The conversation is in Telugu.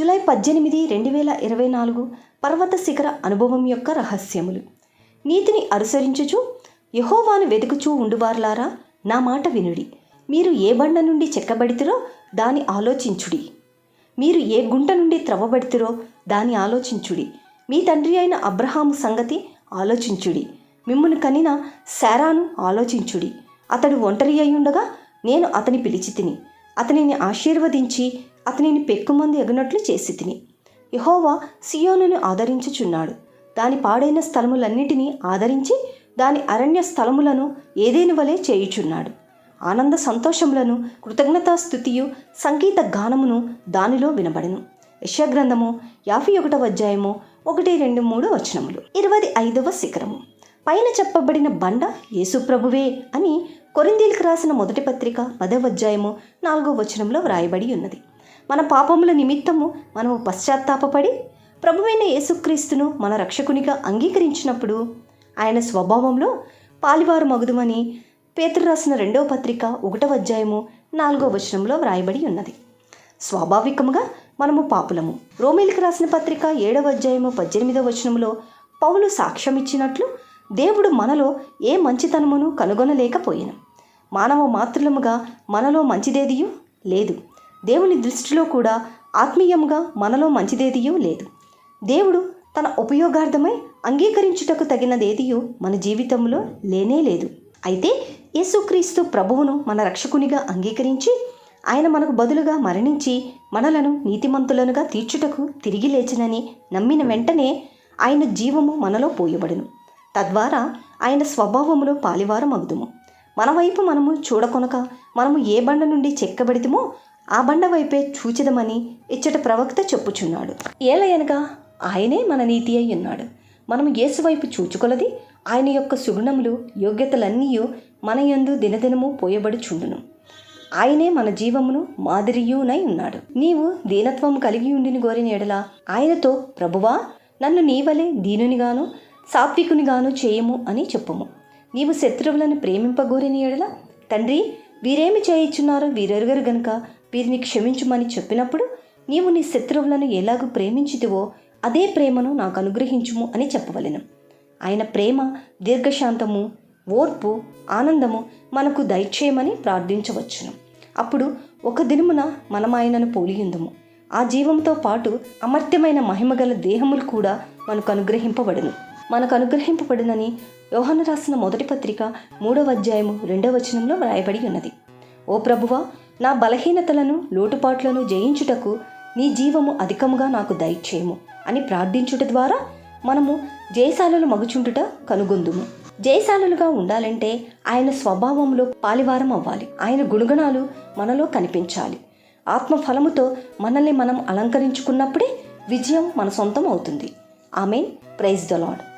జూలై పద్దెనిమిది రెండు వేల ఇరవై నాలుగు పర్వత శిఖర అనుభవం యొక్క రహస్యములు. నీతిని అనుసరించుచు యహోవాను వెతుకుచూ ఉండువార్లారా నా మాట వినుడి. మీరు ఏ బండ నుండి చెక్కబడితిరో దాని ఆలోచించుడి. మీరు ఏ గుంట నుండి త్రవ్వబడితిరో దాని ఆలోచించుడి. మీ తండ్రి అయిన అబ్రహాము సంగతి ఆలోచించుడి. మిమ్మల్ని కనిన శారాను ఆలోచించుడి. అతడు ఒంటరి అయి ఉండగా నేను అతని పిలిచి తిని అతనిని ఆశీర్వదించి అతనిని పెక్కుమంది ఎగనట్లు చేసి తిని. యహోవా సియోనును ఆదరించుచున్నాడు. దాని పాడైన స్థలములన్నిటినీ ఆదరించి దాని అరణ్య స్థలములను ఏదేని వలె చేయుచున్నాడు. ఆనంద సంతోషములను కృతజ్ఞతా స్థుతియు సంగీత గానమును దానిలో వినబడను. యశగ్రంథము యాభై ఒకటవ అధ్యాయము ఒకటి రెండు మూడు వచనములు. ఇరవై ఐదవ శిఖరము. పైన చెప్పబడిన బండ యేసుప్రభువే అని కొరిందీలకు రాసిన మొదటి పత్రిక పదవ అధ్యాయము నాలుగో వచనంలో వ్రాయబడి ఉన్నది. మన పాపముల నిమిత్తము మనము పశ్చాత్తాపపడి ప్రభువైన యేసుక్రీస్తును మన రక్షకునిగా అంగీకరించినప్పుడు ఆయన స్వభావంలో పాలివారు మగుదుమని పేతురు రాసిన రెండవ పత్రిక ఒకటవ అధ్యాయము నాలుగో వచనంలో వ్రాయబడి ఉన్నది. స్వాభావికముగా మనము పాపులము. రోమిలకు రాసిన పత్రిక ఏడవ అధ్యాయము పద్దెనిమిదవ వచనంలో పౌలు సాక్ష్యం ఇచ్చినట్లు దేవుడు మనలో ఏ మంచితనమును కనుగొనలేకపోయాను. మానవ మాతృలముగా మనలో మంచిదేదియూ లేదు. దేవుని దృష్టిలో కూడా ఆత్మీయముగా మనలో మంచిదేదియూ లేదు. దేవుడు తన ఉపయోగార్థమై అంగీకరించుటకు తగినదేదియో మన జీవితంలో లేనే లేదు. అయితే యేసుక్రీస్తు ప్రభువును మన రక్షకునిగా అంగీకరించి ఆయన మనకు బదులుగా మరణించి మనలను నీతిమంతులనుగా తీర్చుటకు తిరిగి లేచినని నమ్మిన వెంటనే ఆయన జీవము మనలో పోయబడును. తద్వారా ఆయన స్వభావములో పాలివారమగుదుము. మన వైపు మనము చూడకొనక మనము ఏ బండ నుండి చెక్కబడితమో ఆ బండ వైపే చూచిదమని ఇచ్చట ప్రవక్త చెప్పుచున్నాడు. ఏలయనగా ఆయనే మన నీతి అయి ఉన్నాడు. మనం ఏసువైపు చూచుకొలది ఆయన యొక్క సుగుణములు యోగ్యతలన్నీ మన యందు దినదినము పోయబడుచుండును. ఆయనే మన జీవమును మాదిరియునై ఉన్నాడు. నీవు దీనత్వం కలిగి ఉండిని గోరిన ఎడల ఆయనతో ప్రభువా నన్ను నీవలే దీనునిగాను సాత్వికునిగాను చేయము అని చెప్పము. నీవు శత్రువులను ప్రేమింపగోరిన ఎడల తండ్రి వీరేమి చేయించున్నారో వీరెరుగరు గనుక వీరిని క్షమించుమని చెప్పినప్పుడు నీవు నీ శత్రువులను ఎలాగూ ప్రేమించితివో అదే ప్రేమను నాకు అనుగ్రహించుము అని చెప్పవలెను. ఆయన ప్రేమ దీర్ఘశాంతము ఓర్పు ఆనందము మనకు దయచేయమని ప్రార్థించవచ్చును. అప్పుడు ఒక దినమున మనం ఆయనను పోలియుందుము. ఆ జీవంతో పాటు అమర్త్యమైన మహిమగల దేహములు కూడా మనకు అనుగ్రహింపబడను. మనకు అనుగ్రహింపబడినని యోహన రాసిన మొదటి పత్రిక మూడవ అధ్యాయము రెండవ వచనంలో వ్రాయబడి ఉన్నది. ఓ ప్రభువా నా బలహీనతలను లోటుపాట్లను జయించుటకు నీ జీవము అధికముగా నాకు దయచేయము అని ప్రార్థించుట ద్వారా మనము జయశాలలు మగుచుంటుట కనుగొందుము. జయశాలలుగా ఉండాలంటే ఆయన స్వభావంలో పాలివారం అవ్వాలి. ఆయన గుణగణాలు మనలో కనిపించాలి. ఆత్మఫలముతో మనల్ని మనం అలంకరించుకున్నప్పుడే విజయం మన సొంతం అవుతుంది. ఆమెన్. Praise the lord